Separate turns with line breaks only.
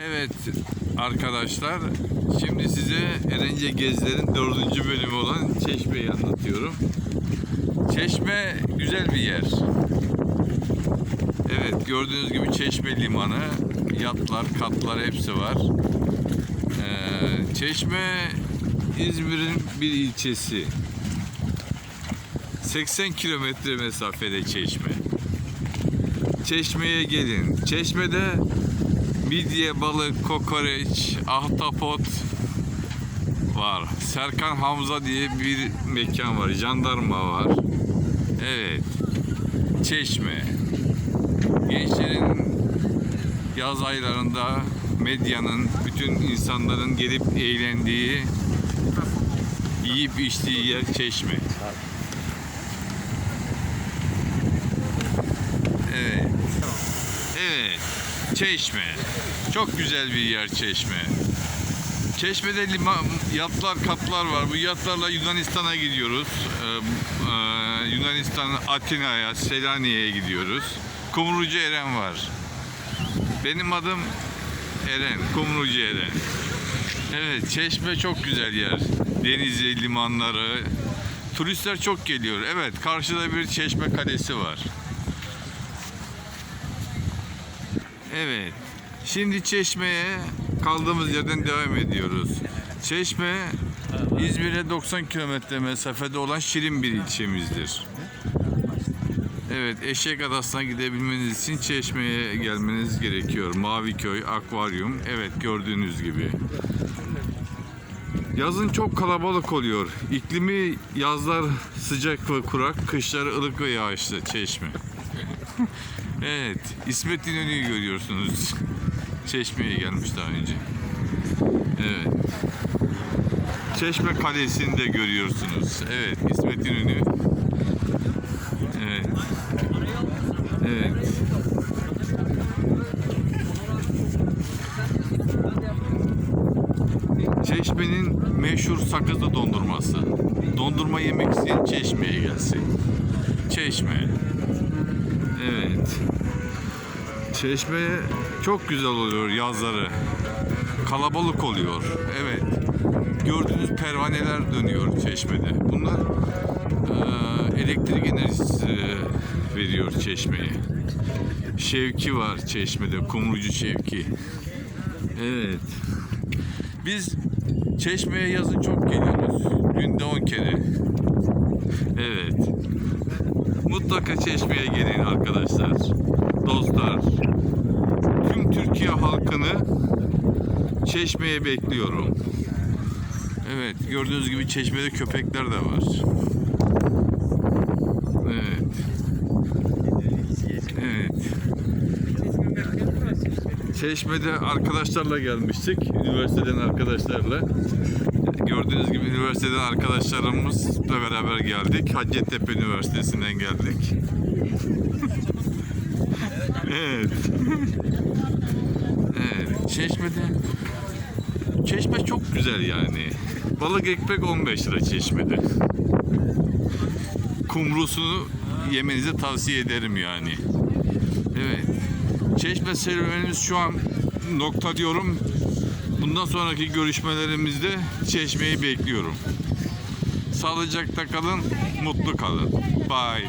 Evet arkadaşlar, şimdi size Erence Geziler'in dördüncü bölümü olan Çeşme'yi anlatıyorum. Çeşme güzel bir yer. Evet, gördüğünüz gibi Çeşme Limanı, yatlar, katlar hepsi var. Ee, Çeşme İzmir'in bir ilçesi. 80 kilometre mesafede Çeşme. Çeşme'ye gelin. Çeşme'de midye, balık, kokoreç, ahtapot var. Serkan Hamza diye bir mekan var. Jandarma var. Evet. Çeşme. Gençlerin yaz aylarında medyanın, bütün insanların gelip eğlendiği, yiyip içtiği yer Çeşme. Evet. Evet. Çeşme. Çok güzel bir yer Çeşme. Çeşme'de liman, yatlar, kaplar var. Bu yatlarla Yunanistan'a gidiyoruz. Ee, e, Yunanistan Atina'ya, Selanik'e gidiyoruz. Kumrucu Eren var. Benim adım Eren, Kumrucu Eren. Evet, Çeşme çok güzel yer. Denizi, limanları. Turistler çok geliyor. Evet, karşıda bir Çeşme Kalesi var. Evet. Şimdi Çeşme'ye kaldığımız yerden devam ediyoruz. Çeşme İzmir'e 90 kilometre mesafede olan şirin bir ilçemizdir. Evet, Eşek Adası'na gidebilmeniz için Çeşme'ye gelmeniz gerekiyor. Maviköy, akvaryum, evet gördüğünüz gibi. Yazın çok kalabalık oluyor. İklimi yazlar sıcak ve kurak, kışları ılık ve yağışlı Çeşme. Evet, İsmet İnönü'yü görüyorsunuz. Çeşme'ye gelmiş daha önce. Evet. Çeşme Kalesi'ni de görüyorsunuz. Evet, İsmet İnönü. Evet. Evet. Çeşme'nin meşhur sakızlı dondurması. Dondurma yemek isteyen Çeşme'ye gelsin. Çeşme. Evet. Çeşme çok güzel oluyor yazları. Kalabalık oluyor. Evet. Gördüğünüz pervaneler dönüyor çeşmede. Bunlar eee, elektrik enerjisi veriyor çeşmeye. Şevki var çeşmede. Kumrucu Şevki. Evet. Biz çeşmeye yazın çok geliyoruz. Günde 10 kere. Evet. Mutlaka Çeşme'ye gelin arkadaşlar. Dostlar. Tüm Türkiye halkını Çeşme'ye bekliyorum. Evet, gördüğünüz gibi Çeşme'de köpekler de var. Evet. Evet. Çeşme'de arkadaşlarla gelmiştik. Üniversiteden arkadaşlarla. Gördüğünüz gibi üniversiteden arkadaşlarımızla beraber geldik. Hacettepe Üniversitesi'nden geldik. evet. evet. Çeşme'de Çeşme çok güzel yani. Balık ekmek 15 lira Çeşme'de. Kumrusunu yemenizi tavsiye ederim yani. Evet. Çeşme serüvenimiz şu an nokta diyorum. Bundan sonraki görüşmelerimizde Çeşme'yi bekliyorum. Sağlıcakla kalın, mutlu kalın. Bye.